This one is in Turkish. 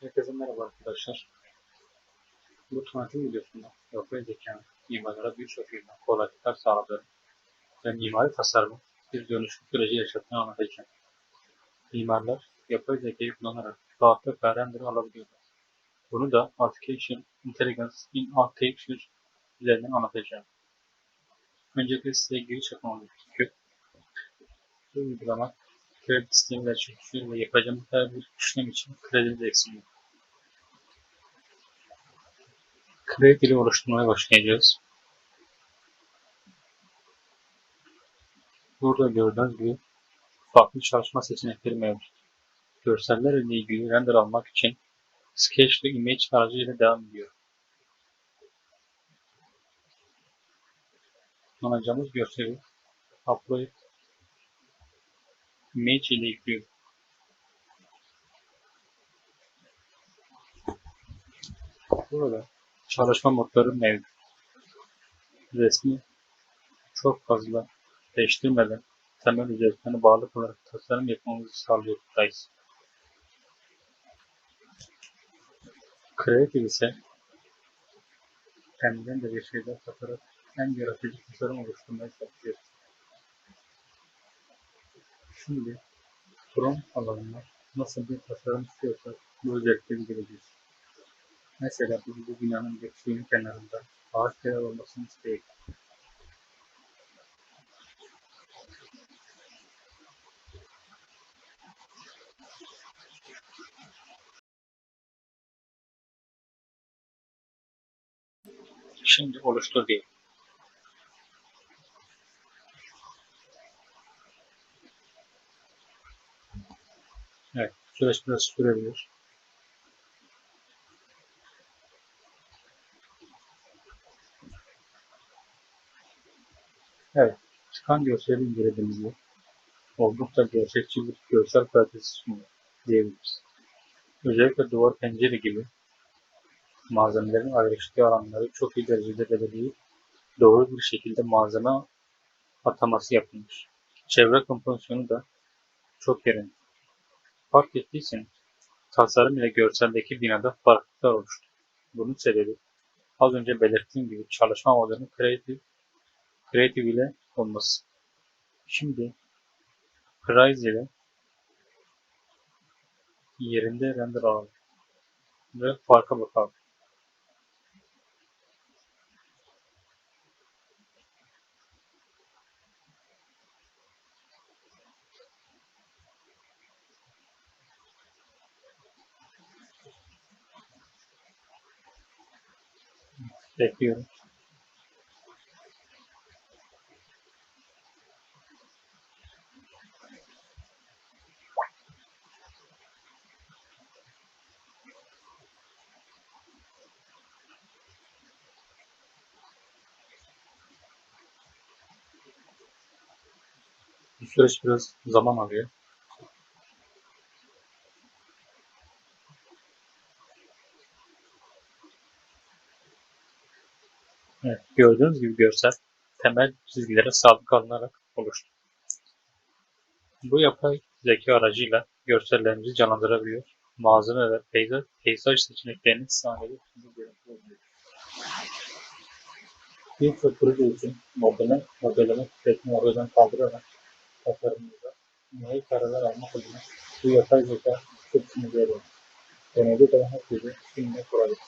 Herkese merhaba arkadaşlar. Bu tanıtım videosunda yapay zekanın mimarlara birçok yönden kolaylıklar sağladığı ve mimari tasarımın bir dönüşüm süreci yaşattığını anlatacağım. Mimarlar yapay zekayı kullanarak rahatlıkla render alabiliyorlar. Bunu da Artificial Intelligence in Architecture üzerinden anlatacağım. Öncelikle size giriş yapmam gerekiyor. Bu uygulama kredi sistemiyle çalışıyor ve yapacağımız her bir işlem için kredimiz eksiliyor. Kredi dili oluşturmaya başlayacağız. Burada gördüğünüz gibi farklı çalışma seçenekleri mevcut. Görsellerle ilgili render almak için Sketch to Image aracıyla devam ediyor. Kullanacağımız görseli Upload Image ile yüklüyor. Burada çalışma modları mevcut. Resmi çok fazla değiştirmeden temel özelliklerine bağlı olarak tasarım yapmamızı buradayız. Creative ise kendinden de bir şeyler katarak en yaratıcı tasarım oluşturmaya çalışıyor. Şimdi prompt alanına nasıl bir tasarım istiyorsak bu özellikleri gireceğiz. Mesela biz bu binanın bir suyun kenarında ağaç olmasını isteyelim. Şimdi oluştur diyelim. Evet, süreç biraz sürebilir. Evet, çıkan görseli incelediğimizde oldukça gerçekçi bir görsel kalitesi sunuyor diyebiliriz. Özellikle duvar pencere gibi malzemelerin ayrıştığı alanları çok iyi derecede belirleyip doğru bir şekilde malzeme ataması yapılmış. Çevre kompozisyonu da çok yerinde. Fark ettiyseniz tasarım ile görseldeki binada farklılıklar oluştu. Bunun sebebi az önce belirttiğim gibi çalışma modelinin Creative, Creative ile olması. Şimdi Price ile yerinde render alalım ve farka bakalım. Bekliyorum. Süreç biraz zaman alıyor. Evet, gördüğünüz gibi görsel temel çizgilere sadık alınarak oluştu. Bu yapay zeka aracıyla görsellerimizi canlandırabiliyor. Malzeme ve peyzaj, peyzaj seçeneklerini sahnede görüntüleyebiliyor. Birçok proje için modelleme tüketimi oradan kaldırarak tasarımımıza nihai kararlar almak adına bu yapay zeka çok sinirli Deneyde de herkese şimdi kolaylık.